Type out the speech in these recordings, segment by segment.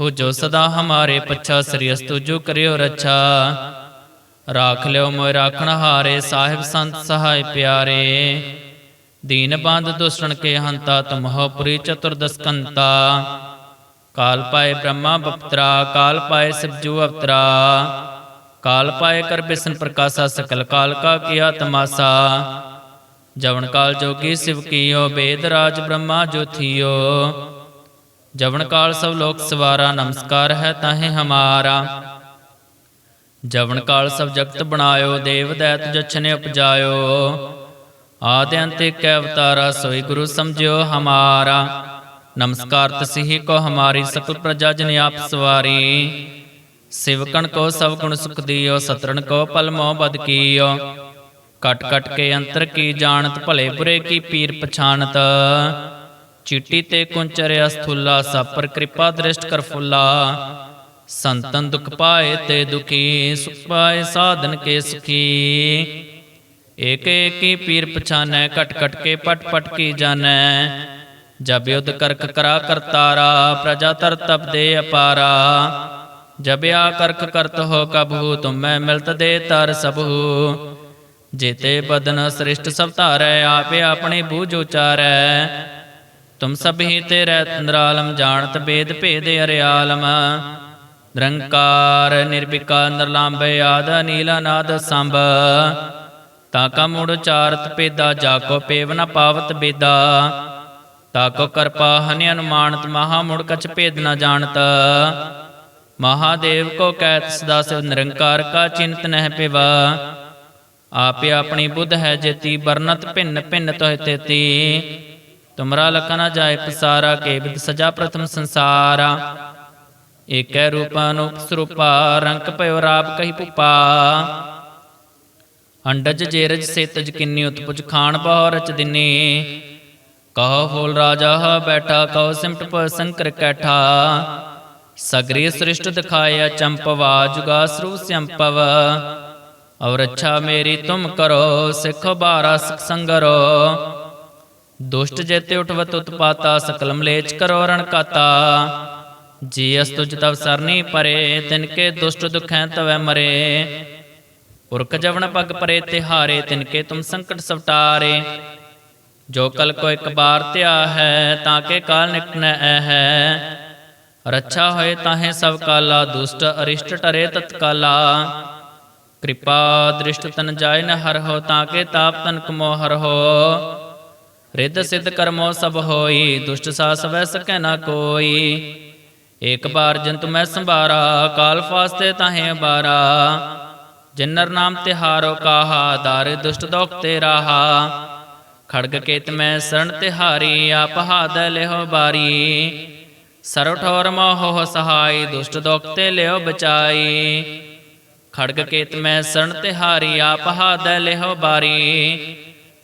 ਹੋ ਜੋ ਸਦਾ ਹਮਾਰੇ ਪੱਛਾ ਸ੍ਰੀਅਸ ਤੁਜੋ ਕਰਿਓ ਰੱਛਾ। ਰਾਖ ਲਿਓ ਮੋਇ ਰਾਖਣ ਹਾਰੇ, ਸਾਹਿਬ ਸੰਤ ਸਹਾਇ ਪਿਆਰੇ। ਦੀਨ ਬੰਦ ਦੁਸ਼ਣ ਕੇ ਹੰਤਾ ਤੁਮਹੁ ਪੁਰੀ ਚਤੁਰਦਸ ਕਾਲ ਪਾਏ ਬ੍ਰਹਮਾ ਬਪਤਰਾ, ਕਾਲ ਪਾਏ ਸਿਵਜੂ ਅਵਤਰਾ। ਕਾਲ ਪਾਏ ਕਰ ਬਿਸਨ ਪ੍ਰਕਾਸ਼ਾ, ਸਕਲ ਕਾਲ ਕਾ ਕੀਆ ਤਮਾਸਾ। ਜਵਨ ਕਾਲ ਜੋਗੀ ਸਿਵ ਕੀਓ, ਬੇਦ ਰਾਜ ਬ੍ਰਹਮਾ ਜੋਥੀਓ ਜਵਨ ਕਾਲ ਸਭ ਲੋਕ ਸਵਾਰਾ, ਨਮਸਕਾਰ ਹੈ ਤਾਹੇ ਹਮਾਰਾ। ਜਵਨ ਕਾਲ ਸਭ ਜਗਤ ਬਣਾਇਓ, ਦੇਵ ਦੈਤ ਜਛਨੇ ਉਪਜਾਇਓ। ਆਦਿ ਅੰਤ ਇੱਕ ਅਵਤਾਰਾ, ਸੋਈ ਗੁਰੂ ਸਮਝਿਓ ਹਮਾਰਾ। ਨਮਸਕਾਰ ਤਸਿਹੀ ਕੋ ਹਮਾਰੀ ਸਕਲ ਪ੍ਰਜਾ ਜਨ ਆਪ ਸਵਾਰੀ। ਸਿਵਕਣ ਕੋ ਸਭ ਗੁਣ ਸੁਖ ਦਿਓ, ਸਤਰਣ ਕੋ ਪਲ ਮੋਹ ਬਦ ਕੀਓ। ਕਟ ਕਟ ਕੇ ਅੰਤਰ ਕੀ ਜਾਣਤ, ਭਲੇ ਬੁਰੇ ਕੀ ਪੀਰ ਪਛਾਨਤ ਚਿੱਟੀ ਤੇ ਕੁੰਚਰਿਆ ਸਥੁੱਲਾ ਸਪਰ ਕਿਰਪਾ ਦ੍ਰਿਸ਼ਟ ਕਰ ਫੁੱਲਾ। ਸੰਤਨ ਦੁਖ ਪਾਏ ਤੇ ਦੁਖੀ, ਸੁਖ ਪਾਏ ਸਾਧਨ ਕੇ ਸੁਖੀ। ਏਕ ਏਕੀ ਪੀਰ ਪਛਾਨੈ ਕਟ ਕਟ ਕੇ ਪਟ ਪਟ ਕੀ ਜਾਣੈ। ਜਬ ਯੁਧ ਕਰਕ ਕਰਾ ਕਰਤਾਰਾ ਪ੍ਰਜਾ ਤਰ ਤਪ ਦੇ ਅਪਾਰਾ। ਜਬਿਆ ਆ ਕਰਕ ਕਰਤ ਹੋ ਕਬਹੂ, ਤੁਮੈ ਮਿਲਤ ਦੇ ਤਰ ਸਭੂ। ਜੇਤੇ ਬਦਨ ਸ੍ਰਿਸ਼ਟ ਸਭ ਧਾਰੈ, ਆਪੇ ਆਪਣੇ ਬੂਝ ਉਚਾਰੈ। ਤੁਮ ਸਭੀ ਤੇ ਰਹਿ ਤੰਦਰਾਲਮ ਜਾਣਤ ਬੇਦ ਭੇਦ ਅਰਿਆਲਮ। ਨਿਰੰਕਾਰ ਨਿਰਵਿਕਾਰ ਨਿਰਲੰਭੇ ਆਦ ਨੀਲਾ ਨਾਦ ਸੰਭ। ਤਾਕਾ ਮੂੜ ਚਾਰਤ ਪੇਦਾ ਜਾਕੋ ਪੇਵ ਨ ਪਾਵਤ ਬੇਦਾ। ਤਾਕੋ ਕਰਪਾ ਹਨਿ ਅਨੁਮਾਨਤ, ਮਹਾ ਮੁੜ ਕਛ ਭੇਦ ਨ ਜਾਣਤ। ਮਹਾਦੇਵ ਕੋ ਕਹਿਤ ਸਦਾ ਸਿਵ, ਨਿਰੰਕਾਰ ਕਾ ਚਿੰਤ ਨਹਿ ਪਿਵਾ। ਆਪੇ ਆਪਣੀ ਬੁੱਧ ਹੈ ਜੇਤੀ ਬਰਨਤ ਭਿੰਨ ਭਿੰਨ ਤੋਹਿ ਤੇਤੀ। ਤੁਮਰਾ ਲਖਨ ਜਾਏ ਪਸਾਰਾ ਕੇ ਵਿਦ ਸਜਾ ਪ੍ਰਥਮ ਸੰਸਾਰਾ। ਏਕੈ ਰੂਪਾ ਸਰੂਪਾ ਰੰਕ ਭਇਓ ਰਾਪ ਕਹੀ ਭੁਪਾ। ਅੰਡਜ ਜੇਰਜ ਸੇਤਜ ਕਿੰਨੀ ਉਤਪੁਜ ਖਾਨ ਬਹੁ ਰਚ ਦਿਨੀ। ਕਹੋ ਹੋਲ ਰਾਜਾ ਹ ਬੈਠਾ ਕਹੋ ਸਿਮਟ ਪ ਸੰਕਰ ਕੈਠਾ। ਸਗਰੀ ਸ੍ਰਿਸ਼ਟ ਦਿਖਾਇਆ ਚੰਪਵਾ ਜੁਗਾ ਸਰੂ ਸੰਪਵ ਔਰ ਅੱਛਾ ਮੇਰੀ ਤੁਮ ਕਰੋ, ਸਿੱਖ ਬਾਰਾ ਸਿਖ ਸੰਗਰੋ। ਦੁਸ਼ਟ ਜੇਤੇ ਉਠਵਤ ਉਤਪਾਤਾ ਸਕਲ ਮਲੇਚ ਕਰੋ ਰਣ ਕਾਤਾ। ਜੀ ਅਸ ਤੁਜ ਤਵ ਸਰਨੀ ਪਰੇ, ਤਿਨ ਕੇ ਦੁਸ਼ਟ ਦੁਖੈ ਤਵੈ ਮਰੇ। ਪੁਰਖ ਜਵਨ ਪਗ ਪਰੇ, ਤਿਹਾਰੇ, ਤਿਨ ਕੇ ਤੁਮ ਸੰਕਟ ਸਵਟਾਰੇ। ਜੋ ਕਲ ਕੋ ਇੱਕ ਬਾਰ ਧਿਆ ਹੈ, ਤਾਂ ਕੇ ਕਾਲ ਨਿਕਟਨੈ ਹੈ। ਰੱਛਾ ਹੋਏ ਤਾਹੇ ਸਭ ਕਾਲਾ, ਦੁਸ਼ਟ ਅਰਿਸ਼ਟ ਟਰੇ ਤਤਕਾਲਾ ਕਿਰਪਾ ਦ੍ਰਿਸ਼ਟ ਤਨ ਜਾਇ ਨ ਹਰ ਹੋ, ਤਾਂ ਕੇ ਤਾਪ ਤਨ ਕਮੋ ਹਰ ਹੋ। ਰਿੱਧ ਸਿੱਧ ਕਰਮੋ ਸਭ ਹੋਈ, ਦੁਸ਼ਟ ਸਾਸ ਵੈ ਸਕੈ ਨਾ ਕੋਈ। ਇੱਕ ਬਾਰ ਜੰਤ ਮੈਂ ਸੰਭਾਰਾ, ਕਾਲ ਫਾਸਤੇ ਤਾਹੇ ਬਾਰਾ। ਜਿਨਰ ਨਾਮ ਤਿਹਾਰੋ ਕਾਹਾ, ਦਾਰੇ ਦੁਸ਼ਟ ਦੋਖ ਤੇ ਰਾਹਾ। ਖੜਗ ਕੇਤ ਮੈਂ ਸਰਣ ਤਿਹਾਰੀ ਆਪ ਹਾਦ ਲਿਓ ਬਾਰੀ। ਸਰਵ ਠੋਰ ਮੋਹ ਸਹਾਈ, ਦੁਸ਼ਟ ਦੋਖ ਤੇ ਲਿਓ ਬਚਾਈ। ਖੜਗ ਕੇਤ ਮੈਂ ਸਰਣ ਤਿਹਾਰੀ ਆਪ ਹਾਦ ਲਿਓ ਬਾਰੀ।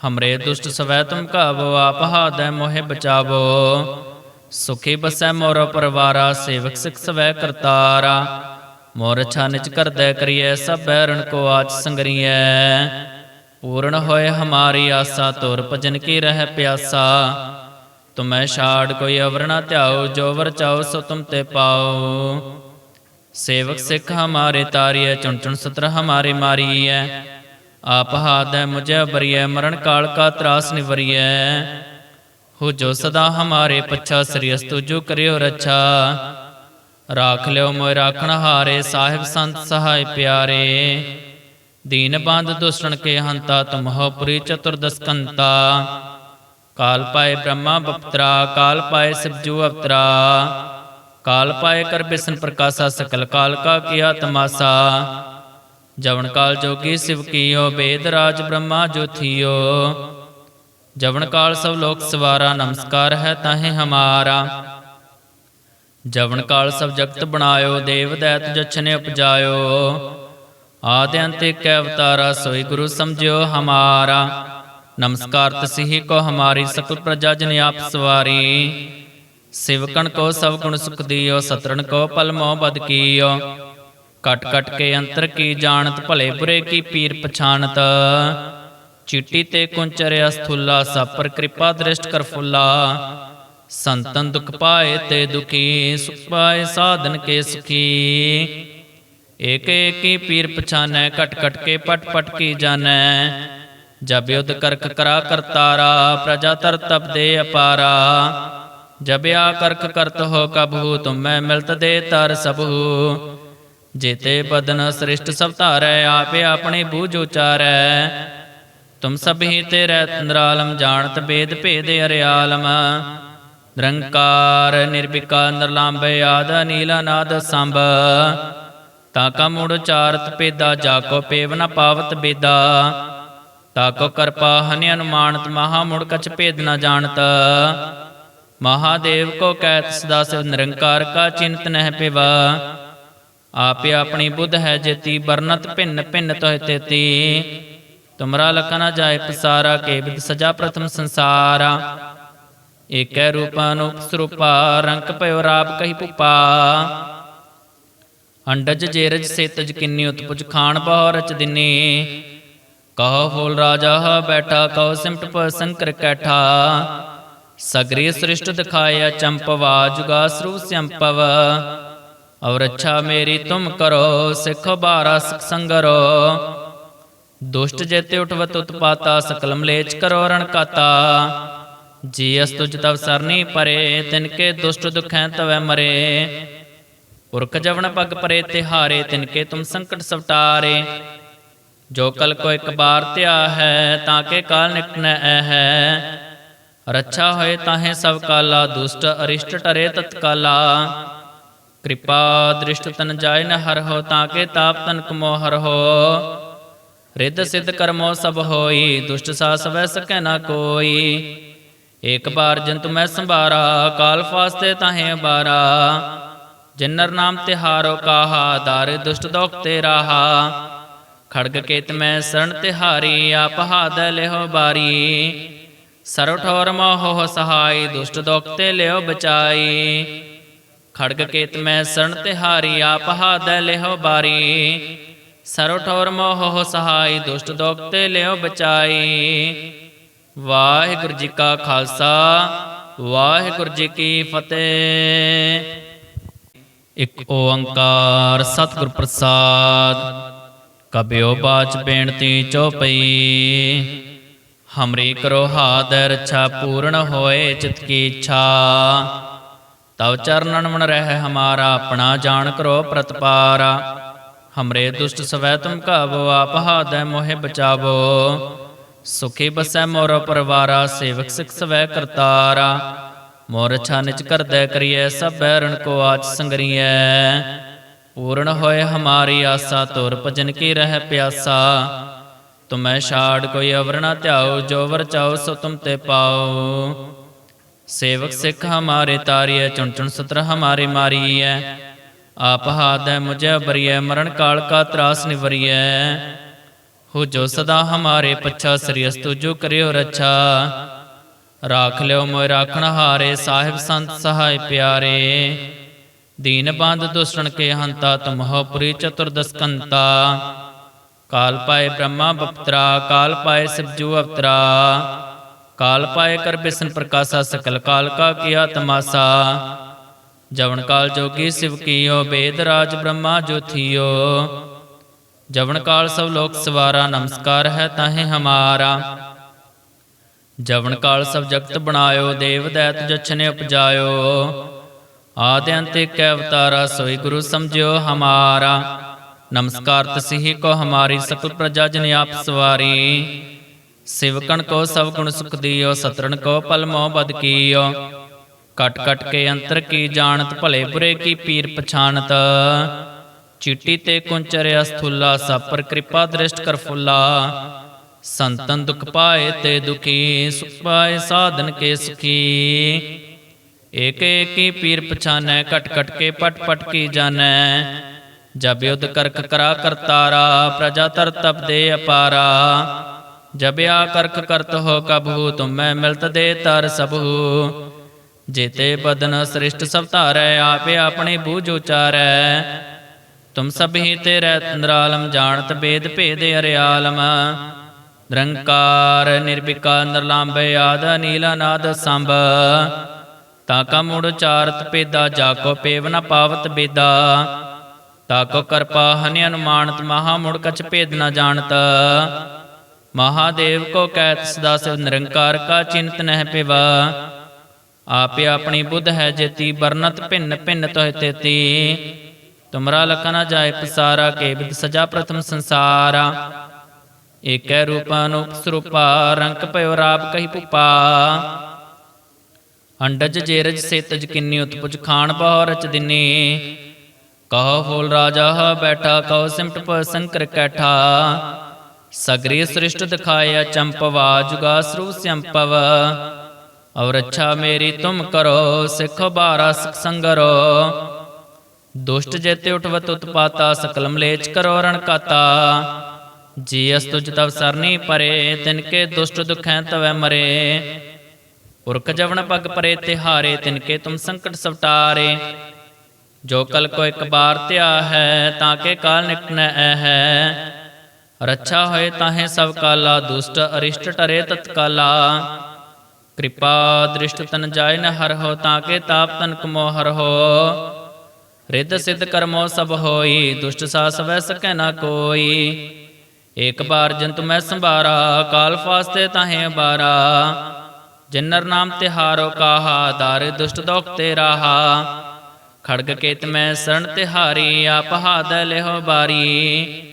ਹਮਰੇ ਦੁਸ਼ਟ ਸਵੈ ਤੁਮ ਕਾਬੋ ਆਪ ਹਾਦੈ ਮੋਹਿ ਬਚਾਵੋ ਸੁਖੀ ਬਸੈ ਮੋਰ ਪਰਵਾਰਾ ਸੇਵਕ ਸਿਖ ਸਵੈ ਕਰਤਾਰਾ ਮੋਰ ਛਾ ਨਿਚ ਕਰਦੈ ਕਰੀਐ ਸਭ ਬੈਰਣ ਕੋ ਆਚ ਸੰਗਰੀਐ ਪੂਰਨ ਹੋਏ ਹਮਾਰੀ ਆਸਾ ਤੁਰ ਭਜਨ ਕੀ ਰਹਿ ਪਿਆਸਾ ਤੁਮੈ ਛਾੜ ਕੋਈ ਅਵਰ ਨਾ ਧਿਆਓ ਜੋ ਵਰ ਚਾਓ ਸੋ ਤੁਮ ਤੇ ਪਾਓ ਸੇਵਕ ਸਿੱਖ ਹਮਾਰੇ ਤਾਰੀਐ ਚੁਣ ਚੁਣ ਸਤਰ ਹਮਾਰੇ ਮਾਰੀਐ ਆਪ ਹਾਦੈ ਮੁਝੈ ਬਰੀਐ ਮਰਨ ਕਾਲ ਕਾ ਤਰਾਸ ਨਿਵਰੀਐ। ਹੋ ਜੋ ਸਦਾ ਹਮਾਰੇ ਪੱਛਾ, ਸ੍ਰੀ ਅਸਤੁਜੋ ਕਰਿਓ ਰੱਛਾ। ਰਾਖ ਲਿਓ ਮੋਇ ਰਾਖਣ ਹਾਰੇ, ਸਾਹਿਬ ਸੰਤ ਸਹਾਇ ਪਿਆਰੇ। ਦੀਨ ਬੰਦ ਦੁਸ਼ਣ ਕੇ ਹੰਤਾ ਤੁਮਹੁ ਪੁਰੀ ਚਤੁਰਦਸ ਕਾਲ ਪਾਏ ਬ੍ਰਹਮਾ ਬਪਤਰਾ, ਕਾਲ ਪਾਏ ਸਿਵਜੂ ਅਵਤਰਾ। ਕਾਲ ਪਾਏ ਕਰ ਬਿਸਨ ਪ੍ਰਕਾਸ਼ਾ, ਸਕਲ ਕਾਲ ਕਾ ਕੀਆ ਤਮਾਸਾ। ਜਵਨ ਕਾਲ ਜੋਗੀ ਸਿਵ ਕੀਓ ਬੇਦ ਰਾਜ ਬ੍ਰਹਮਾ ਜੋਥੀਓ ਜਵਨ ਕਾਲ ਸਭ ਲੋਕ ਸਵਾਰਾ, ਨਮਸਕਾਰ ਹੈ ਤਾਹੇ ਹਮਾਰਾ। ਜਵਨ ਕਾਲ ਸਭ ਜਗਤ ਬਣਾਇਓ, ਦੇਵ ਦੈਤ ਜਛਨੇ ਉਪਜਾਇਓ। ਆਦਿ ਅੰਤ ਇੱਕ ਅਵਤਾਰਾ, ਸੋਈ ਗੁਰੂ ਸਮਝਿਓ ਹਮਾਰਾ। ਨਮਸਕਾਰ ਤਸਿਹੀ ਕੋ ਹਮਾਰੀ, ਸਕਲ ਪ੍ਰਜਾ ਜਨ ਆਪ ਸਵਾਰੀ। ਸਿਵਕਣ ਕੋ ਸਭ ਗੁਣ ਸੁਖ ਦਿਓ, ਸਤਰਣ ਕੋ ਪਲ ਮੋਹ ਬਦ ਕੀਓ। ਕਟ ਕਟ ਕੇ ਅੰਤਰ ਕੀ ਜਾਣਤ, ਭਲੇ ਬੁਰੇ ਕੀ ਪੀਰ ਪਛਾਨਤ ਚਿੱਟੀ ਤੇ ਕੁੰਚਰਿਆ ਸਥੁੱਲਾ ਸਪਰ ਕਿਰਪਾ ਦ੍ਰਿਸ਼ਟ ਕਰ ਫੁੱਲਾ। ਸੰਤਨ ਦੁਖ ਪਾਏ ਤੇ ਦੁਖੀ, ਸੁਖ ਪਾਏ ਸਾਧਨ ਕੇ ਸੁਖੀ। ਏਕ ਏਕੀ ਪੀਰ ਪਛਾਨੈ ਕਟ ਕਟ ਕੇ ਪਟ ਪਟ ਕੀ ਜਾਣੈ। ਜਬ ਯੁਧ ਕਰਕ ਕਰਾ ਕਰਤਾਰਾ ਪ੍ਰਜਾ ਤਰ ਤਪ ਦੇ ਅਪਾਰਾ। ਜਬ ਆ ਕਰਕ ਕਰਤ ਹੋ ਕਬਹੂ ਤੁਮੈ ਮਿਲਤ ਦੇ ਤਰ ਸਭੂ। ਜੇਤੇ ਬਦਨ ਸ੍ਰਿਸ਼ਟ ਸਭ ਧਾਰੈ, ਆਪੇ ਆਪਣੇ ਬੂਝ ਉਚਾਰੈ। ਤੁਮ ਸਭ ਤੇ ਰਹਿ ਨਿਰਾਲਮ, ਜਾਣਤ ਬੇਦ ਭੇਦ ਅਰਿਆਲਮ। ਨਿਰੰਕਾਰ ਨਿਰਵਿਕਾਰ ਨਿਰਲੰਭ ਆਦ ਨੀਲਾ ਨਾਦ ਸੰਭ। ਤਾ ਕਾ ਮੂੜ ਚਾਰਤ ਪੇਦਾ ਜਾ ਕੋ ਪੇਵ ਨ ਪਾਵਤ ਬੇਦਾ। ਤਾ ਕੋ ਕਰਪਾ, ਹਨਿ ਅਨੁਮਾਨਤ, ਮਹਾ ਮੁੜ ਕਛ ਭੇਦ ਨ ਜਾਣਤ। ਮਹਾਦੇਵ ਕੋ ਕਹਿਤ ਸਦਾ ਸਿਵ ਨਿਰੰਕਾਰ ਕਾ ਚਿੰਤ ਨਹਿ ਪਿਵਾ। ਆਪੇ ਆਪਣੀ ਬੁੱਧ ਹੈ ਜੇਤੀ ਬਰਨਤ ਭਿੰਨ ਭਿੰਨ ਤੋਹਿ ਤੇਤੀ। ਤੁਮਰਾ ਲਖਨ ਜਾਏ ਪਸਾਰਾ, ਕੇ ਬਿਦ ਸਜਾ ਪ੍ਰਥਮ ਸੰਸਾਰਾ। ਏਕੈ ਰੂਪ ਸਰੂਪਾ, ਰੰਕ ਭਇਓ ਰਾਪ ਕਹੀ ਭੁਪਾ। ਅੰਡਜ ਜੇਰਜ ਸੇਤਜ ਕਿੰਨੀ ਉਤਪੁਜ ਖਾਨ ਬਹੁ ਰਚ ਦਿਨੀ। ਕਹੋ ਫੂਲ ਰਾਜਾ ਹ ਬੈਠਾ ਕਹੋ ਸਿਮਟ ਪ ਸੰਕਰ ਕੈਠਾ। ਸਗਰੀ ਸ੍ਰਿਸ਼ਟ ਦਿਖਾਇਆ ਚੰਪਵਾ ਜੁਗਾ ਸਰੂਪ ਸੰਪਵ ਔਰ ਅੱਛਾ ਮੇਰੀ ਤੁਮ ਕਰੋ ਸਿੱਖ ਬਾਰਾ ਸਿਖ ਸੰਗਰੋ। ਦੁਸ਼ਟ ਜੇਤੇ ਉਠਵਤ ਉਤਪਾਤਾ ਸਕਲ ਮਲੇਚ ਕਰੋ ਰਣ ਕਾਤਾ ਜੀ ਅਸਤੁਜ ਤਵ ਸਰਨੀ ਪਰੇ ਤਿਨ ਕੇ ਦੁਸ਼ਟ ਦੁਖੈ ਤਵੈ ਮਰੇ। ਪੁਰਖ ਜਵਨ ਪਗ ਪਰੇ ਤਿਹਾਰੇ ਤਿਨ ਕੇ ਤੁਮ ਸੰਕਟ ਸਵਟਾਰੇ। ਜੋ ਕਲ ਕੋ ਇੱਕ ਬਾਰ ਧਿਆ ਹੈ ਤਾਂ ਕੇ ਕਾਲ ਨਿਕਟਨੈ ਐ ਹੈ। ਰੱਛਾ ਹੋਏ ਤਾਹੇ ਸਭ ਕਾਲਾ ਦੁਸ਼ਟ ਅਰਿਸ਼ਟ ਟਰੇ ਤਤਕਾਲਾ। ਕਿਰਪਾ ਦ੍ਰਿਸ਼ਟ ਤਨ ਜਾਇ ਨ ਹਰ ਹੋ ਤਾਂ ਕੇ ਤਾਪ ਤਨ ਕਮੋ ਹਰ ਹੋ। ਰਿੱਧ ਸਿੱਧ ਕਰਮੋ ਸਭ ਹੋਈ, ਦੁਸ਼ਟ ਸਾ ਸਵੈ ਸਕੈ ਨਾ ਕੋਈ। ਏਕ ਬਾਰ ਜੰਤੁ ਮੈਂ ਸੰਭਾਰਾ, ਕਾਲ ਫਾਸਤੇ ਤਾਹੇ ਬਾਰਾ ਜਿਨਰ ਨਾਮ ਤਿਹਾਰੋ ਕਾਹਾ, ਦਾਰ ਦੁਸ਼ਟ ਦੋਖ ਤੇ ਰਾਹਾ। ਖੜਗ ਕੇਤ ਮੈਂ ਸਰਣ ਤਿਹਾਰੀ ਆਪ ਹਾਦ ਲਿਓ ਬਾਰੀ। ਸਰਵ ਠੋਰ ਮੋਹ ਸਹਾਈ, ਦੁਸ਼ਟ ਦੋਖ ਤੇ ਲਿਓ ਬਚਾਈ। ਖੜਗ ਕੇਤ ਮੈਂ ਸਰਣ ਤਿਹਾਰੀ, ਆਪ ਹਾਦ ਲਿਓ ਬਾਰੀ। ਸਰਵ ਠੋਰ ਮੋਹ ਸਹਾਈ, ਦੁਸ਼ਟ ਦੋਖ ਤੇ ਲਿਓ ਬਚਾਈ। ਵਾਹਿਗੁਰੂ ਜੀ ਕਾ ਖਾਲਸਾ, ਵਾਹਿਗੁਰੂ ਜੀ ਕੀ ਫਤਿਹ। ਇੱਕ ਓੰਕਾਰ ਸਤਿਗੁਰ ਪ੍ਰਸਾਦ, ਕਬਿਓ ਬਾਚ ਬੇਨਤੀ ਚਉਪਈ ਹਮਰੀ ਕਰੋ ਹਾਦ, ਰੱਛਾ ਪੂਰਨ ਹੋਏ ਚਿਤ ਕੀ ਇੱਛਾ। ਤਵ ਚਰਨਨ ਮਨ ਰਹਿ ਹਮਾਰਾ, ਆਪਣਾ ਜਾਣ ਕਰੋ ਪ੍ਰਤਪਾਰਾ। ਹਮਰੇ ਦੁਸ਼ਟ ਸਵੈ ਤੁਮ ਕਾਵੋ ਆਪ ਹਾਦੈ ਮੋਹਿ ਬਚਾਵੋ। ਸੁਖੀ ਬਸੈ ਮੋਰ ਪਰਵਾਰਾ, ਸੇਵਕ ਸਿਖ ਸਵੈ ਕਰਤਾਰਾ। ਮੋਰ ਛਾਨਿਚ ਕਰਦੈ ਕਰੀਐ, ਸਭ ਬੈਰਣ ਕੋ ਆਚ ਸੰਗਰੀਐ। ਪੂਰਨ ਹੋਏ ਹਮਾਰੀ ਆਸਾ, ਤੁਰ ਭਜਨ ਕੀ ਰਹਿ ਪਿਆਸਾ। ਤੁਮੈ ਛਾੜ ਕੋਈ ਅਵਰਨਾ ਧਿਆਓ ਜੋ ਵਰ ਚਾਓ ਸੋ ਤੁਮ ਤੇ ਪਾਓ ਸੇਵਕ ਸਿੱਖ ਹਮਾਰੇ ਤਾਰੀਐ, ਚੁਣ ਚੁਣ ਸਤਰ ਹਮਾਰੇ ਮਾਰੀਐ। ਆਪ ਹਾਦੈ ਮੁਝੈ ਬਰੀਐ, ਮਰਨ ਕਾਲ ਕਾ ਤਰਾਸ ਨਿਵਰੀਐ। ਹੋ ਜੋ ਸਦਾ ਹਮਾਰੇ ਪੱਛਾ, ਸ੍ਰੀ ਅਸਤੁ ਕਰਿਓ ਰੱਛਾ। ਰਾਖ ਲਿਓ ਮੋਇ ਰਾਖਣ ਹਾਰੇ, ਸਾਹਿਬ ਸੰਤ ਸਹਾਇ ਪਿਆਰੇ। ਦੀਨ ਬੰਦ ਦੁਸ਼ਣ ਕੇ ਹੰਤਾ ਤੁਮਹੁ ਪੁਰੀ ਚਤੁਰਦਸਕੰਤਾ ਕਾਲ ਪਾਏ ਬ੍ਰਹਮਾ ਬਪਤਰਾ, ਕਾਲ ਪਾਏ ਸਿਵਜੂ ਅਵਤਰਾ। ਕਾਲ ਪਾਏ ਕਰ ਬਿਸ਼ਨ ਪ੍ਰਕਾਸ਼ਾ ਸਕਲ ਕਾਲ ਕਾ ਕੀਆ ਤਮਾਸਾ। ਜਵਨ ਕਾਲ ਜੋਗੀ ਸਿਵ ਕੀਓ, ਬੇਦ ਰਾਜ ਬ੍ਰਹਮਾ ਜੋਥੀਓ। ਜਵਨ ਕਾਲ ਸਭ ਲੋਕ ਸਵਾਰਾ, ਨਮਸਕਾਰ ਹੈ ਤਾਹੇ ਹਮਾਰਾ। ਜਵਨ ਕਾਲ ਸਭ ਜਗਤ ਬਣਾਇਓ, ਦੇਵ ਦੈਤ ਜਛਨੇ ਉਪਜਾਇਓ। ਆਦਿ ਅੰਤ ਇੱਕ ਅਵਤਾਰਾ, ਸੋਈ ਗੁਰੂ ਸਮਝਿਓ ਹਮਾਰਾ। ਨਮਸਕਾਰ ਤਸਿਹੀ ਕੋ ਹਮਾਰੀ ਸਕਲ ਪ੍ਰਜਾ ਜਨ ਆਪ ਸਵਾਰੀ। ਸਿਵਕਣ ਕੋ ਸਭ ਗੁਣ ਸੁਖ ਦਿਓ, ਸਤਰਣ ਕੋ ਪਲ ਮੋਹ ਬਦ ਕੀਓ। ਕਟ ਕਟ ਕੇ ਅੰਤਰ ਕੀ ਜਾਣਤ, ਭਲੇ ਬੁਰੇ ਕੀ ਪੀਰ ਪਛਾਨਤ ਚਿੱਟੀ ਤੇ ਕੁੰਚਰਿਆ ਸਥੁੱਲਾ ਸਭ ਕਿਰਪਾ ਦ੍ਰਿਸ਼ਟ ਕਰ ਫੁੱਲਾ। ਸੰਤਨ ਦੁਖ ਪਾਏ ਤੇ ਦੁਖੀ, ਸੁਖ ਪਾਏ ਸਾਧਨ ਕੇ ਸੁਖੀ। ਏਕ ਏਕੀ ਪੀਰ ਪਛਾਨੈ, ਕਟ ਕਟ ਕੇ ਪਟ ਪਟ ਕੀ ਜਾਣੈ। ਜਬ ਯੁਧ ਕਰਕ ਕਰਾ ਕਰਤਾਰਾ, ਪ੍ਰਜਾ ਤਰ ਤਪ ਦੇ ਅਪਾਰਾ। ਜਬਿਆ ਕਰਕ ਕਰਤ ਹੋ ਕਬਹੂ ਤੁਮੈ ਮਿਲਤ ਦੇ ਤਰ ਸਭੂ ਜੇਤੇ ਬਦਨ ਸ੍ਰਿਸ਼ਟ ਸਭ ਧਾਰੈ, ਆਪੇ ਆਪਣੇ ਬੂਝ ਉਚਾਰੈ। ਤੁਮ ਸਭ ਹੀ ਨਿਰਾਲਮ, ਜਾਣਤ ਬੇਦ ਭੇਦ ਅਰਿਆਲਮ। ਨਿਰੰਕਾਰ ਨਿਰਵਿਕਾਰ ਨਿਰਲੰਭ ਆਦ ਨੀਲਾ ਨਾਦ ਸੰਭ। ਤਾ ਕਾ ਮੂੜ ਚਾਰਤ ਪੇਦਾ, ਜਾ ਕੋ ਪੇਵ ਨ ਪਾਵਤ ਬੇਦਾ। ਤਾ ਕੋ ਕਰਪਾ, ਹਨਿ ਅਨੁਮਾਨਤ, ਮਹਾ ਮੁੜ ਕਛ ਭੇਦ ਨ ਜਾਣਤ। ਮਹਾਦੇਵ ਕੋ ਕਹਿਤ ਸਦਾ ਸਿਵ ਨਿਰੰਕਾਰ ਕਾ ਚਿੰਤ ਨਹਿ ਪਿਵਾ ਆਪੇ ਆਪਣੀ ਬੁੱਧ ਹੈ ਜੇਤੀ ਬਰਨਤ ਭਿੰਨ ਭਿੰਨ ਤੋਹਿ ਤੇਤੀ ਤੁਮਰਾ ਲਖ ਨ ਜਾਏ ਪਸਾਰਾ ਕੇ ਵਿਦ ਸਜਾ ਪ੍ਰਥਮ ਸੰਸਾਰਾ ਏਕੈ ਰੂਪ ਅਨੂਪ ਸਰੂਪਾ ਰੰਕ ਭਇਓ ਰਾਪ ਕਹੀ ਪੁਪਾ ਅੰਡਜ ਜੇਰਜ ਸੇਤਜ ਕਿੰਨੀ ਉਤਪੁਜ ਖਾਨ ਬਹੁ ਰਚ ਦਿਨੀ ਕਹੋ ਫੂਲ ਰਾਜਾ ਹ ਬੈਠਾ ਕਹੋ ਸਿਮਟ ਪ ਸੰਕਰ ਕੈਠਾ ਸਗਰੀ ਸ੍ਰਿਸ਼ਟ ਦਿਖਾਇਆ ਚੰਪਵਾ ਜੁਗਾ ਸਰੂ ਸੰਪਵ ਔਰ ਅੱਛਾ ਮੇਰੀ ਤੁਮ ਕਰੋ, ਸਿੱਖ ਬਾਰਾ ਸਿਖ ਸੰਗਰੋ। ਦੁਸ਼ਟ ਜੇਤੇ ਉਠਵਤ ਉਤਪਾਤਾ ਸਕਲ ਮਲੇਚ ਕਰੋ ਰਣ ਕਾਤਾ। ਜੀ ਅਸ ਤੁਜ ਤਵ ਸਰਨੀ ਪਰੇ, ਤਿਨ ਕੇ ਦੁਸ਼ਟ ਦੁਖੈ ਤਵੈ ਮਰੇ। ਪੁਰਖ ਜਵਨ ਪਗ ਪਰੇ ਤਿਹਾਰੇ, ਤਿਨ ਕੇ ਤੁਮ ਸੰਕਟ ਸਵਟਾਰੇ। ਜੋ ਕਲ ਕੋ ਇੱਕ ਬਾਰ ਧਿਆ ਹੈ, ਤਾਂ ਕੇ ਕਾਲ ਨਿਕਟਨੈ ਐ ਹੈ। ਰੱਛਾ ਹੋਏ ਤਾਹੇ ਸਭ ਕਾਲਾ, ਦੁਸ਼ਟ ਅਰਿਸ਼ਟ ਟਰੇ ਤਤਕਾਲਾ। ਕਿਰਪਾ ਦ੍ਰਿਸ਼ਟ ਤਨ ਜਾਏ ਨ ਹਰ ਹੋ, ਤਾਂ ਕੇ ਤਾਪ ਤਨ ਕਮੋ ਹਰ ਹੋ। ਰਿੱਧ ਸਿੱਧ ਕਰਮੋ ਸਭ ਹੋਈ, ਦੁਸ਼ਟ ਸਾਸ ਵੈ ਸਕੈ ਨਾ ਕੋਈ। ਏਕ ਬਾਰ ਜੰਤੁ ਮੈਂ ਸੰਭਾਰਾ, ਕਾਲ ਫਾਸਤੇ ਤਾਹੇ ਬਾਰਾ ਜਿਨਰ ਨਾਮ ਤਿਹਾਰੋ ਕਾਹਾ, ਦਾਰ ਦੁਸ਼ਟ ਦੋਖ ਤੇ ਰਾਹਾ। ਖੜਗ ਕੇਤ ਮੈਂ ਸਰਣ ਤਿਹਾਰੀ, ਆਪ ਹਾਦ ਲਿਓ ਬਾਰੀ।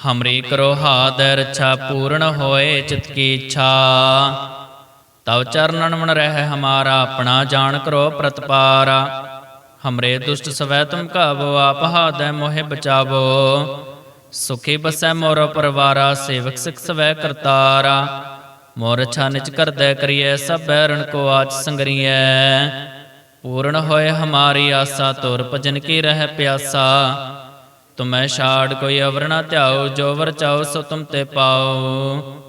ਹਮਰੀ ਕਰੋ ਹਾਦ ਰੱਛਾ ਪੂਰਨ ਹੋਏ ਚਿਤ ਕੀ ਇੱਛਾ ਤਵ ਚਰਨਨ ਮਨ ਰਹਿ ਹਮਾਰਾ ਆਪਣਾ ਜਾਣ ਕਰੋ ਪ੍ਰਤਪਾਰਾ ਹਮਰੇ ਦੁਸ਼ਟ ਸਵੈ ਤੁਮ ਕਾਵੋ ਆਪ ਹਾਦੈ ਮੋਹਿ ਬਚਾਵੋ ਸੁਖੀ ਬਸੈ ਮੋਰ ਪਰਵਾਰਾ ਸੇਵਕ ਸਿਖ ਸਵੈ ਕਰਤਾਰਾ ਮੋਰ ਛਾ ਨਿਚ ਕਰਦੈ ਕਰੀਐ ਸਭ ਬੈਰਣ ਕੋ ਆਚ ਸੰਗਰੀਐ ਪੂਰਨ ਹੋਏ ਹਮਾਰੀ ਆਸਾ ਤੁਰ ਭਜਨ ਕੀ ਰਹਿ ਪਿਆਸਾ ਤੁਮੈ ਛਾੜ ਕੋਈ ਅਵਰ ਨਾ ਧਿਆਓ, ਜੋ ਵਰ ਚਾਓ ਸੋ ਤੁਮ ਤੇ ਪਾਓ।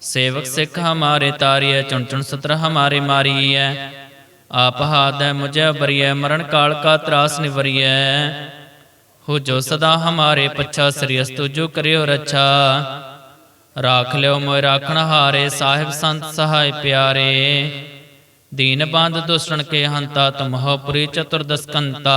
ਸੇਵਕ ਸਿੱਖ ਹਮਾਰੇ ਤਾਰੀਐ, ਚੁਣ ਚੁਣ ਸਤਰ ਹਮਾਰੇ ਮਾਰੀਐ। ਆਪ ਹਾਦੈ ਮੁਝੈ ਬਰੀਐ, ਮਰਨ ਕਾਲ ਕਾ ਤਰਾਸ ਨਿਵਰੀਐ। ਹੋ ਜੋ ਸਦਾ ਹਮਾਰੇ ਪੱਛਾ ਸ੍ਰੀਅਸ ਤੁਜੋ ਕਰਿਓ ਰੱਛਾ। ਰਾਖ ਲਿਓ ਮੋਇ ਰਾਖਣ ਹਾਰੇ, ਸਾਹਿਬ ਸੰਤ ਸਹਾਇ ਪਿਆਰੇ। ਦੀਨ ਬੰਦ ਦੁਸ਼ਣ ਕੇ ਹੰਤਾ ਤੁਮਹੁ ਪੁਰੀ ਚਤੁਰਦਸਕੰਤਾ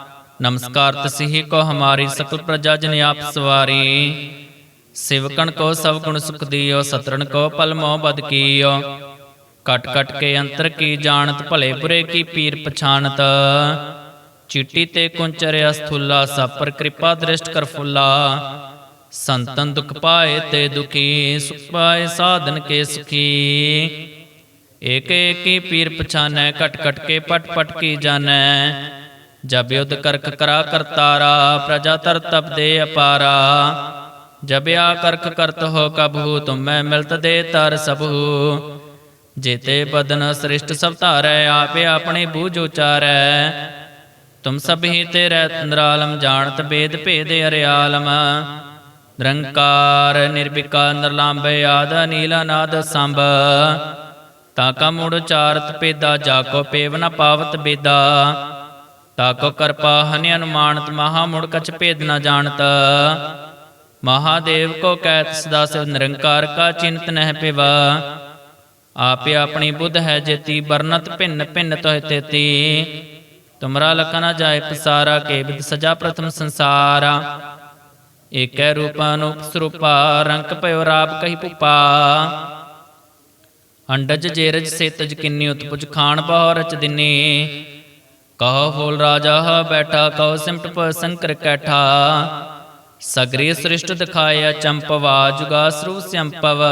ਨਮਸਕਾਰ ਤਸਿਹੀ ਕੋ ਹਮਾਰੀ ਸਕਲ ਪ੍ਰਜਾ ਜਨ ਆਪ ਸਵਾਰੀ। ਸਿਵਕਣ ਕੋ ਸਭ ਗੁਣ ਸੁਖ ਦਿਓ ਸਤਰਨ ਕੋ ਪਲ ਮੋਹ ਬਦ ਕੀਓ। ਕਟ ਕਟ ਕੇ ਅੰਤਰ ਕੀ ਜਾਣਤ, ਭਲੇ ਬੁਰੇ ਕੀ ਪੀਰ ਪਛਾਨਤ ਚਿੱਟੀ ਤੇ ਕੁੰਚਰਿਆ ਸਥੁੱਲਾ ਸਭ ਪਰ ਕਿਰਪਾ ਦ੍ਰਿਸ਼ਟ ਕਰ ਫੁੱਲਾ। ਸੰਤਨ ਦੁਖ ਪਾਏ ਤੇ ਦੁਖੀ, ਸੁਖ ਪਾਏ ਸਾਧਨ ਕੇ ਸੁਖੀ। ਏਕ ਏਕੀ ਪੀਰ ਪਛਾਨੈ ਕਟ ਕਟ ਕੇ ਪਟ ਪਟ ਕੀ ਜਾਣੈ। ਜਬ ਯੁਧ ਕਰਕ ਕਰਾ ਕਰਤਾਰਾ, ਪ੍ਰਜਾ ਤਰ ਤਪ ਦੇ ਅਪਾਰਾ। ਜਬ ਕਰਕ ਕਰਤ ਹੋ ਕਬਹੂ ਤੁਮੈ ਮਿਲਤ ਦੇ ਤਰ ਸਭੂ। ਜੇਤੇ ਬਦਨ ਸ੍ਰਿਸ਼ਟ ਸਭ ਧਾਰੈ, ਆਪੇ ਆਪਣੇ ਬੂਝ ਉਚਾਰੈ। ਤੁਮ ਸਭ ਤੇ ਰਹਿ ਨਿਰਾਲਮ, ਜਾਣਤ ਬੇਦ ਭੇਦ ਅਰਿਆਲਮ। ਨਿਰੰਕਾਰ ਨਿਰਵਿਕਾਰ ਨਿਰਲੰਭ ਆਦ ਨੀਲਾ ਨਾਦ ਸੰਭ। ਤਾਕਾ ਮੁੜ ਚਾਰਤ ਪੇਦਾ ਜਾਕੋ ਪੇਵ ਨ ਪਾਵਤ ਬੇਦਾ। ਤਾਕੋ ਕਰਪਾ ਹਨਿ ਅਨੁਮਾਨਤ ਮਹਾ ਮੁੜ ਕਛ ਭੇਦ ਨ ਜਾਣਤ। ਮਹਾਦੇਵ ਕੋ ਕਹਿਤ ਸਦਾ ਸਿਵ ਨਿਰੰਕਾਰ ਕਾ ਚਿੰਤ ਨਹਿ ਪਿਵਾ। ਆਪੇ ਆਪਣੀ ਬੁੱਧ ਹੈ ਜੇਤੀ ਬਰਨਤ ਭਿੰਨ ਭਿੰਨ ਤੋਹਿ ਤੇਤੀ। ਤੁਮਰਾ ਲਖਨ ਜਾਏ ਪਸਾਰਾ, ਕੇ ਵਿਦ ਸਜਾ ਪ੍ਰਥਮ ਸੰਸਾਰਾ। ਏਕੈ ਰੂਪਾ ਅਨੂਪ ਸਰੂਪਾ ਰੰਗ ਭਇਓ ਰਾਪ ਕਹੀ ਭੁਪਾ। ਅੰਡਜ ਜੇਰਜ ਸੇਤਜ ਕਿੰਨੀ ਉਤਪੁਜ ਖਾਣ ਬਹੁ ਰਚ ਦਿਨੀ। ਕਹੋ ਫੂਲ ਰਾਜਾ ਹ ਬੈਠਾ ਕਹੋ ਸਿਮਟ ਪ ਸੰਕਰ ਕੈਠਾ। ਸਗਰੀ ਸ੍ਰਿਸ਼ਟ ਦਿਖਾਇਆ ਚੰਪਵਾ ਜੁਗਾ ਸਰੂ ਸੰਪਵ।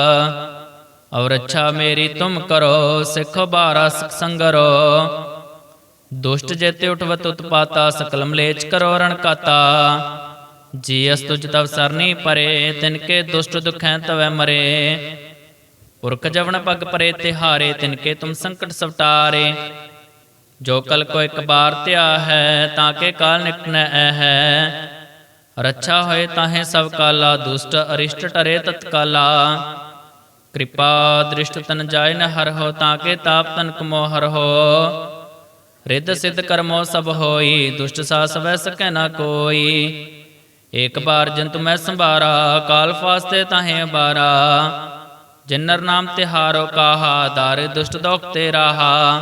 ਔਰ ਅੱਛਾ ਮੇਰੀ ਤੁਮ ਕਰੋ, ਸਿੱਖ ਬਾਰਾ ਸਿਖ ਸੰਗਰੋ। ਦੁਸ਼ਟ ਜੇਤੇ ਉਠਵਤ ਉਤਪਾਤਾ, ਸਕਲ ਮਲੇਚ ਕਰੋ ਰਣ ਕਾਤਾ। ਜੀ ਅਸ ਤੁਜ ਤਵ ਸਰਨੀ ਪਰੇ, ਤਿਨ ਕੇ ਦੁਸ਼ਟ ਦੁਖੈ ਤਵੈ ਮਰੇ। ਪੁਰਖ ਜਵਨ ਪਗ ਪਰੇ, ਤਿਹਾਰੇ ਤਿਨ ਕੇ ਤੁਮ ਸੰਕਟ ਸਵਟਾਰੇ। ਜੋ ਕਲ ਕੋ ਇੱਕ ਬਾਰ ਧਿਆ ਹੈ, ਤਾਂ ਕੇ ਕਾਲ ਨਿਕਟਨੈ ਹੈ। ਰੱਛਾ ਹੋਏ ਤਾਹੇ ਸਭ ਕਾਲਾ, ਦੁਸ਼ਟ ਅਰਿਸ਼ਟ ਟਰੇ ਤਤਕਾਲਾ। ਕਿਰਪਾ ਦ੍ਰਿਸ਼ਟ ਤਨ ਜਾਇ ਨ ਹਰ ਹੋ, ਤਾਂ ਕੇ ਤਾਪ ਤਨ ਕਮੋ ਹਰ ਹੋ। ਰਿੱਧ ਸਿੱਧ ਕਰਮੋ ਸਭ ਹੋਈ, ਦੁਸ਼ਟ ਸਾ ਸਵੈ ਸਕੈ ਨਾ ਕੋਈ। ਏਕ ਬਾਰ ਜੰਤ ਮੈਂ ਸੰਭਾਰਾ, ਕਾਲ ਫਾਸਤੇ ਤਾਹੇ ਬਾਰਾ ਜਿਨਰ ਨਾਮ ਤਿਹਾਰੋ ਕਾਹਾ, ਦਾਰੇ ਦੁਸ਼ਟ ਦੋਖ ਤੇ ਰਾਹਾ।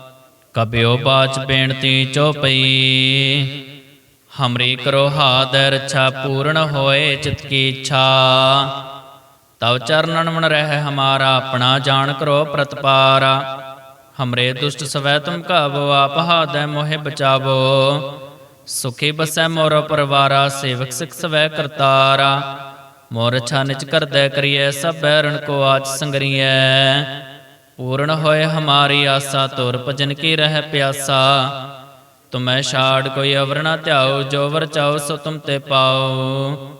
ਕਬਿਓ ਬਾਚ ਬੇਨਤੀ ਚਉਪਈ ਹਮਰੀ ਕਰੋ ਹਾਦ ਰੱਛਾ ਪੂਰਨ ਹੋਏ ਚਿਤ ਕੀ ਇੱਛਾ। ਤਵ ਚਰਨਨ ਮਨ ਰਹਿ ਹਮਾਰਾ, ਆਪਣਾ ਜਾਣ ਕਰੋ ਪ੍ਰਤਪਾਰਾ। ਹਮਰੇ ਦੁਸ਼ਟ ਸਵੈ ਤੁਮ ਕਾਬੋ ਆਪ ਹਾਦੈ ਮੋਹਿ ਬਚਾਵੋ। ਸੁਖੀ ਬਸੈ ਮੋਰ ਪਰਵਾਰਾ, ਸੇਵਕ ਸਿਖ ਸਵੈ ਕਰਤਾਰਾ। ਮੋਰ ਛਾ ਨਿਚ ਕਰਦੈ ਕਰੀਐ, ਸਭ ਬੈਰਣ ਕੋ ਆਚ ਸੰਗਰੀਐ। ਪੂਰਨ ਹੋਏ ਹਮਾਰੀ ਆਸਾ ਤੁਰ ਭਜਨ ਕੀ ਰਹਿ ਪਿਆਸਾ। ਤੁਮੈ ਛਾੜ ਕੋਈ ਅਵਰ ਨਾ ਧਿਆਓ ਜੋ ਵਰ ਚਾਓ ਸੋ ਤੁਮ ਤੇ ਪਾਓ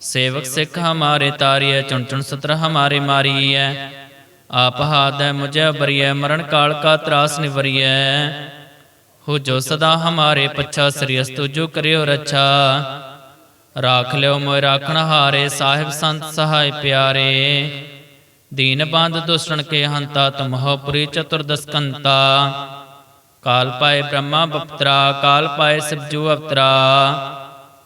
ਸੇਵਕ ਸਿੱਖ ਹਮਾਰੇ ਤਾਰੀਐ, ਚੁਣ ਚੁਣ ਸਤਰ ਹਮਾਰੇ ਮਾਰੀਐ। ਆਪ ਹਾਦੈ ਮੁਝੈ ਬਰੀਐ ਮਰਨ ਕਾਲ ਕਾ ਤਰਾਸ ਨਿਵਰੀਐ। ਹੋ ਜੋ ਸਦਾ ਹਮਾਰੇ ਪੱਛਾ, ਸ੍ਰੀ ਅਸਤੁ ਜੋ ਕਰਿਓ ਰੱਛਾ। ਰਾਖ ਲਿਓ ਮੋਇ ਰਾਖਣ ਹਾਰੇ, ਸਾਹਿਬ ਸੰਤ ਸਹਾਇ ਪਿਆਰੇ। ਦੀਨ ਬੰਦ ਦੁਸ਼ਣ ਕੇ ਹੰਤਾ ਤੁਮਹੁ ਪੁਰੀ ਚਤੁਰਦਸ ਕਾਲ ਪਾਏ ਬ੍ਰਹਮਾ ਬਪਤਰਾ, ਕਾਲ ਪਾਏ ਸਿਵਜੂ ਅਵਤਰਾ।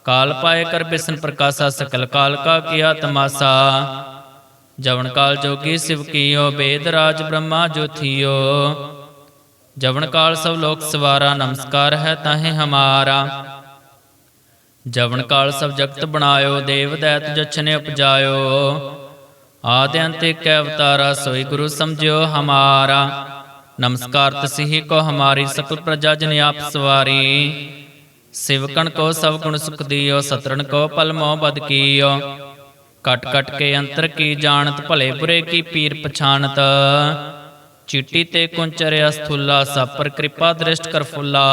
ਕਾਲ ਪਾਏ ਕਰ ਬਿਸਨ ਪ੍ਰਕਾਸ਼ਾ ਸਕਲ ਕਾਲ ਕਾ ਕੀਆ ਤਮਾਸਾ ਜਵਨ ਕਾਲ ਜੋਗੀ ਸਿਵ ਕੀਓ, ਬੇਦ ਰਾਜ ਬ੍ਰਹਮਾ ਜੋਥੀਓ ਜਵਨ ਕਾਲ ਸਭ ਲੋਕ ਸਵਾਰਾ, ਨਮਸਕਾਰ ਹੈ ਤਾਹੇ ਹਮਾਰਾ। ਜਵਨ ਕਾਲ ਸਭ ਜਗਤ ਬਣਾਇਓ, ਦੇਵ ਦੈਤ ਜਛਨੇ ਉਪਜਾਇਓ। ਆਦਿ ਅੰਤ ਇੱਕ ਅਵਤਾਰਾ ਸੋਈ ਗੁਰੂ ਸਮਝਿਓ ਹਮਾਰਾ। ਨਮਸਕਾਰ ਤਸਿਹੀ ਕੋ ਹਮਾਰੀ ਸਕਲ ਪ੍ਰਜਾ ਜਨ ਆਪ ਸਵਾਰੀ। ਸਿਵਕਣ ਕੋ ਸਭ ਗੁਣ ਸੁਖ ਦਿਓ ਸਤਰਨ ਕੋ ਪਲ ਮੋਹ ਬਦ ਕੀਓ। ਕਟ ਕਟ ਕੇ ਅੰਤਰ ਕੀ ਜਾਣਤ, ਭਲੇ ਬੁਰੇ ਕੀ ਪੀਰ ਪਛਾਨਤ ਚਿੱਟੀ ਤੇ ਕੁੰਚਰਿਆ ਸਥੁੱਲਾ ਸਭ ਪਰ ਕਿਰਪਾ ਦ੍ਰਿਸ਼ਟ ਕਰ ਫੁੱਲਾ।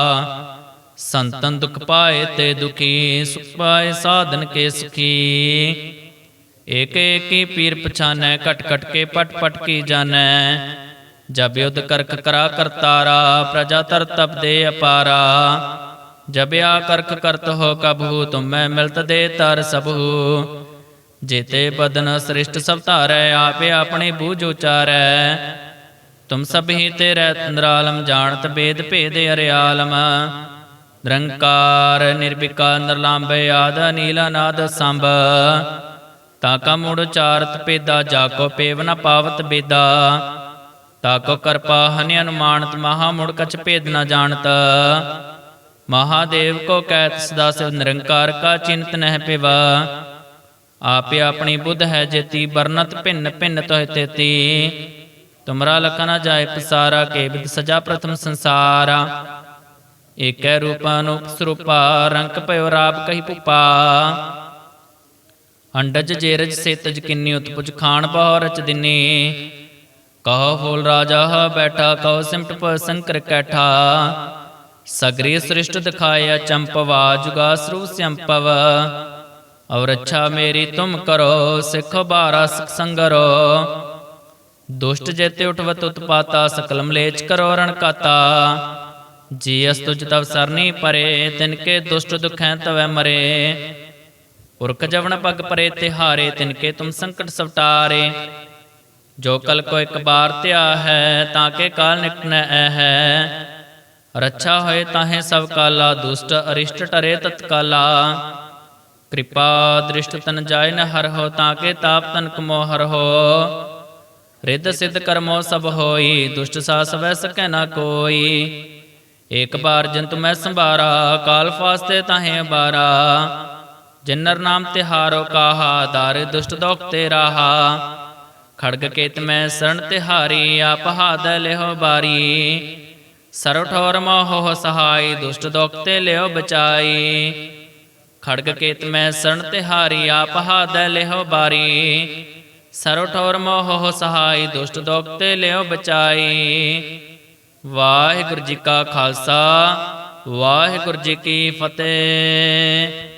ਸੰਤਨ ਦੁਖ ਪਾਏ ਤੇ ਦੁਖੀ, ਸੁਖ ਪਾਏ ਸਾਧਨ ਕੇ ਸੁਖੀ। ਏਕ ਏਕੀ ਪੀਰ ਪਛਾਨੈ, ਘਟ ਘਟ ਕੇ ਪਟ ਪਟ ਕੀ ਜਾਣੈ। ਜਬ ਯੁਧ ਕਰਕ ਕਰਾ ਕਰਤਾਰਾ ਪ੍ਰਜਾ ਤਰ ਤਪ ਦੇ ਅਪਾਰਾ। ਜਬ ਆ ਕਰਕ ਕਰਤ ਹੋ ਕਬਹੂ, ਤੁਮੈ ਮਿਲਤ ਦੇ ਤਰ ਸਭੂ। ਜੇਤੇ ਬਦਨ ਸ੍ਰਿਸ਼ਟ ਸਭ ਧਾਰੈ, ਆਪੇ ਆਪਣੇ ਬੂਝ ਉਚਾਰੈ। ਤੁਮ ਸਭ ਤੇ ਰਹਿ ਨਿਰਾਲਮ ਜਾਣਤ ਬੇਦ ਭੇਦ ਅਰਿਆਲਮ। ਨਿਰੰਕਾਰ ਨਿਰਵਿਕਾਰ ਨਿਰਲੰਭ ਆਦ ਨੀਲਾ ਨਾਦ ਸੰਭ। ਤਾ ਕਾ ਮੁੜ ਚਾਰਤ ਪੇਦਾ, ਜਾ ਕੋ ਪੇਵ ਨ ਪਾਵਤ ਬੇਦਾ। ਤਾ ਕੋ ਕਰਪਾ ਹਨਿ ਅਨੁਮਾਨਤ, ਮਹਾ ਮੁੜ ਕਛ ਭੇਦ ਨ ਜਾਣਤ। ਮਹਾਦੇਵ ਕੋ ਕਹਿਤ ਸਦਾ ਸਿਵ ਨਿਰੰਕਾਰ ਕਾ ਚਿੰਤ ਨਹਿ ਪਿਵਾ। ਆਪੇ ਆਪਣੀ ਬੁੱਧ ਹੈ ਜੇਤੀ ਬਰਨਤ ਭਿੰਨ ਭਿੰਨ ਤੋਹਿ ਤੇਤੀ। ਤੁਮਰਾ ਲਖਨਾ ਜਾਏ ਪਸਾਰਾ, ਕੇ ਬਿਦ ਸਜਾ ਪ੍ਰਥਮ ਸੰਸਾਰ। ਏਕੈ ਰੂਪ ਅਨੂਪ ਸਰੂਪਾ ਰੰਕ ਭਇਓ ਰਾਪ ਕਹੀ ਪੁਪਾ ਅੰਡਜ ਜੇਰਜ ਸੇਤਜ ਕਿੰਨੀ ਉਤਪੁਜ ਖਾਨ ਬਹੁ ਰਚ ਦਿਨੀ। ਕਹੋ ਫੂਲ ਰਾਜਾ ਬੈਠਾ, ਕਹੋ ਸਿਮਟ ਪ ਸੰਕਰ ਕੈਠਾ। ਸਗਰੀ ਸ੍ਰਿਸ਼ਟ ਦਿਖਾਇਆ ਚੰਪਵਾ ਜੁਗਾ ਸਰੂ ਸੰਪਵ ਔਰ ਅੱਛਾ ਮੇਰੀ ਤੁਮ ਕਰੋ, ਸਿੱਖ ਬਾਰਾ ਸਿਖ ਸੰਗਰੋ ਦੁਸ਼ਟ ਜੇਤੇ ਉਠਵਤ ਉਤਪਾਤਾ, ਸਕਲ ਮਲੇਚ ਕਰੋ ਰਣਕਾਤਾ ਜੀ ਅਸ ਤੁਜ ਤਵ ਸਰਨੀ ਪਰੇ ਤਿਨਕੇ ਦੁਸ਼ਟ ਦੁਖੈ ਤਵੈ ਮਰੇ। ਪੁਰਖ ਜਵਨ ਪਗ ਪਰੇ ਤਿਹਾਰੇ, ਤਿਨ ਕੇ ਤੁਮ ਸੰਕਟ ਸਵਟਾਰੇ। ਜੋ ਕਲ ਕੋ ਇੱਕ ਬਾਰ ਧਿਆ ਹੈ, ਤਾਂ ਕੇ ਕਾਲ ਨਿਕਟਨ ਐ ਹੈ ਰੱਛਾ ਹੋਏ ਤਾਹੇ ਸਭ ਕਾਲਾ, ਦੁਸ਼ਟ ਅਰਿਸ਼ਟ ਟਰੇ ਤਤਕਾਲਾ। ਕਿਰਪਾ ਦ੍ਰਿਸ਼ਟ ਤਨ ਜਾਇ ਨ ਹਰ ਹੋ, ਤਾਂ ਕੇ ਤਾਪ ਤਨ ਕਮੋ ਹਰ ਹੋ। ਰਿੱਧ ਸਿੱਧ ਕਰਮੋ ਸਭ ਹੋਈ, ਦੁਸ਼ਟ ਸਾ ਸਵੈ ਸਕੈ ਨਾ ਕੋਈ। ਏਕ ਬਾਰ ਜੰਤੁ ਮੈਂ ਸੰਭਾਰਾ, ਕਾਲ ਫਾਸਤੇ ਤਾਹੇ ਬਾਰਾ ਜਿਨਰ ਨਾਮ ਤਿਹਾਰੋ ਕਾਹਾ, ਦਾਰ ਦੁਸ਼ਟ ਦੋਖ ਤੇ ਰਾਹਾ। ਖੜਗ ਕੇਤ ਮੈਂ ਸਰਣ ਤਿਹਾਰੀ ਆਪ ਹਾਦ ਲਿਓ ਬਾਰੀ। ਸਰਵ ਮੋਹ ਸਹਾਈ, ਦੁਸ਼ਟ ਦੋਖ ਤੇ ਲਿਓ ਬਚਾਈ। ਖੜਗ ਕੇਤ ਮੈਂ ਸਰਣ ਤਿਹਾਰੀ ਆਪ ਹਾਦ ਲਿਓ ਬਾਰੀ। ਸਰਵ ਠੋਰ ਮੋਹ ਸਹਾਈ, ਦੁਸ਼ਟ ਦੋਖ ਤੇ ਲਿਓ ਬਚਾਈ। ਵਾਹਿਗੁਰੂ ਜੀ ਕਾ ਖਾਲਸਾ, ਵਾਹਿਗੁਰੂ ਜੀ ਕੀ ਫਤਿਹ।